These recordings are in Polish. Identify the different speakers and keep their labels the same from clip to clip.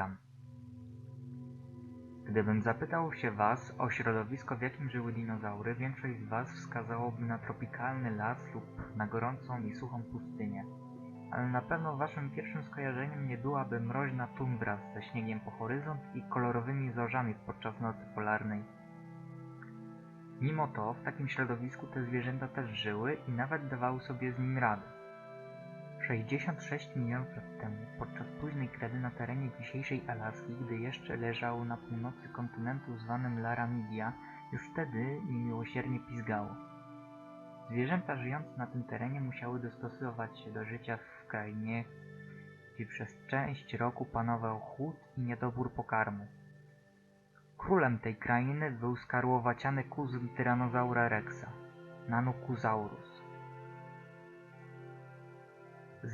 Speaker 1: Witam. Gdybym zapytał się Was o środowisko, w jakim żyły dinozaury, większość z Was wskazałoby na tropikalny las lub na gorącą i suchą pustynię. Ale na pewno Waszym pierwszym skojarzeniem nie byłaby mroźna tundra ze śniegiem po horyzont i kolorowymi zorzami podczas nocy polarnej. Mimo to, w takim środowisku te zwierzęta też żyły i nawet dawały sobie z nim radę. 66 milionów lat temu, podczas późnej kredy na terenie dzisiejszej Alaski, gdy jeszcze leżało na północy kontynentu zwanym Laramidia, już wtedy niemiłosiernie pizgało. Zwierzęta żyjące na tym terenie musiały dostosować się do życia w krainie, gdzie przez część roku panował chłód i niedobór pokarmu. Królem tej krainy był skarłowaciany kuzyn Tyrannosaura rexa, Nanokusaurus.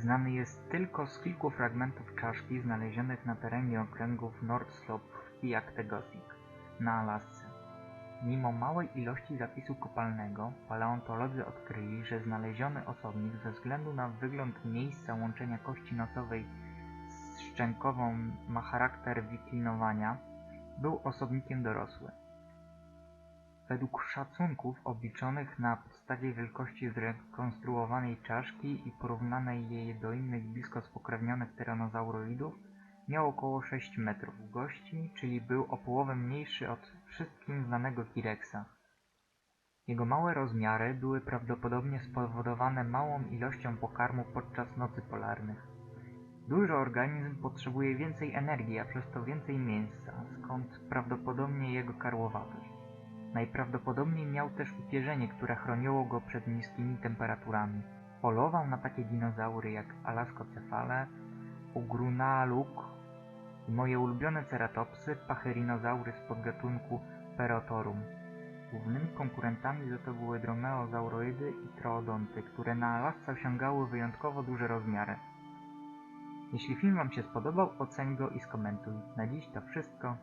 Speaker 1: Znany jest tylko z kilku fragmentów czaszki znalezionych na terenie okręgów North Slope w Piaktegosik na Alasce. Mimo małej ilości zapisu kopalnego, paleontolodzy odkryli, że znaleziony osobnik ze względu na wygląd miejsca łączenia kości nosowej z szczękową ma charakter wiklinowania, był osobnikiem dorosłym. Według szacunków obliczonych na podstawie wielkości zrekonstruowanej czaszki i porównanej jej do innych blisko spokrewnionych tyranozauroidów, miał około 6 metrów długości, czyli był o połowę mniejszy od wszystkim znanego T-Rexa. Jego małe rozmiary były prawdopodobnie spowodowane małą ilością pokarmu podczas nocy polarnych. Duży organizm potrzebuje więcej energii, a przez to więcej mięsa, skąd prawdopodobnie jego karłowatość. Najprawdopodobniej miał też upierzenie, które chroniło go przed niskimi temperaturami. Polował na takie dinozaury jak Alaskocefale, Ugrunaaluk i moje ulubione ceratopsy, pachyrhinozaury z podgatunku Perotorum. Głównymi konkurentami za to były dromeozauroidy i troodonty, które na Alasce osiągały wyjątkowo duże rozmiary. Jeśli film Wam się spodobał, oceń go i skomentuj. Na dziś to wszystko.